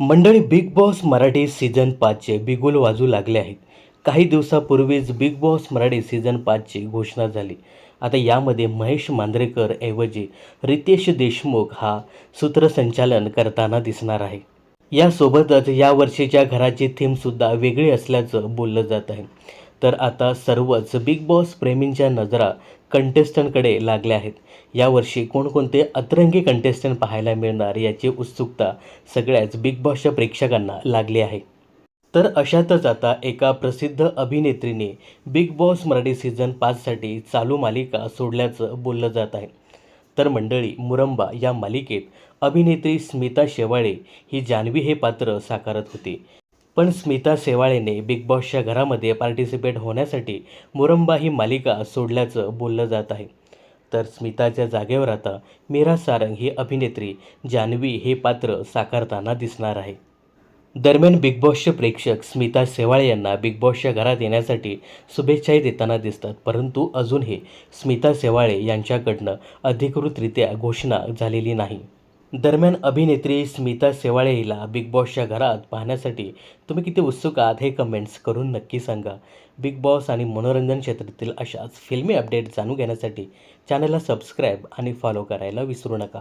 मंडळी Bigg Boss Marathi season पाचचे बिगुल वाजू लागले आहेत. काही दिवसापूर्वीच बिग बॉस मराठी सीझन पाचची घोषणा झाली. आता यामध्ये महेश मांजरेकर ऐवजी रितेश देशमुख हा सूत्रसंचालन करताना दिसणार आहे. यासोबतच या वर्षीच्या घराची थीमसुद्धा वेगळी असल्याचं बोललं जात आहे. तर आता सर्वच बिग बॉस प्रेमींच्या नजरा कंटेस्टंटकडे लागल्या आहेत. यावर्षी कोणकोणते अतरंगी कंटेस्टंट पाहायला मिळणार याची उत्सुकता सगळ्याच बिग बॉसच्या प्रेक्षकांना लागली आहे. तर अशातच आता एका प्रसिद्ध अभिनेत्रीने बिग बॉस मराठी सीझन पाचसाठी चालू मालिका सोडल्याचं बोललं जात आहे. तर मंडळी मुरंबा या मालिकेत अभिनेत्री स्मिता शेवाळे ही जान्हवी हे पात्र साकारत होती. पण स्मिता शेवाळेने बिग बॉसच्या घरामध्ये पार्टिसिपेट होण्यासाठी मुरंबा ही मालिका सोडल्याचं बोललं जात आहे. तर स्मिताच्या जागेवर आता मीरा सारंग ही अभिनेत्री जान्हवी हे पात्र साकारताना दिसणार आहे. दरम्यान बिग बॉसचे प्रेक्षक स्मिता शेवाळे यांना बिग बॉसच्या घरात येण्यासाठी शुभेच्छाही देताना दिसतात परंतु अजूनही स्मिता शेवाळे यांच्याकडनं अधिकृतरित्या घोषणा झालेली नाही. दरम्यान अभिनेत्री स्मिता सेवाळे हिला बिग बॉसच्या घरात पाहण्यासाठी तुम्ही किती उत्सुक आहात हे कमेंट्स करून नक्की सांगा. बिग बॉस आणि मनोरंजन क्षेत्रातील अशाच फिल्मी अपडेट जाणून घेण्यासाठी चॅनलला सबस्क्राईब आणि फॉलो करायला विसरू नका.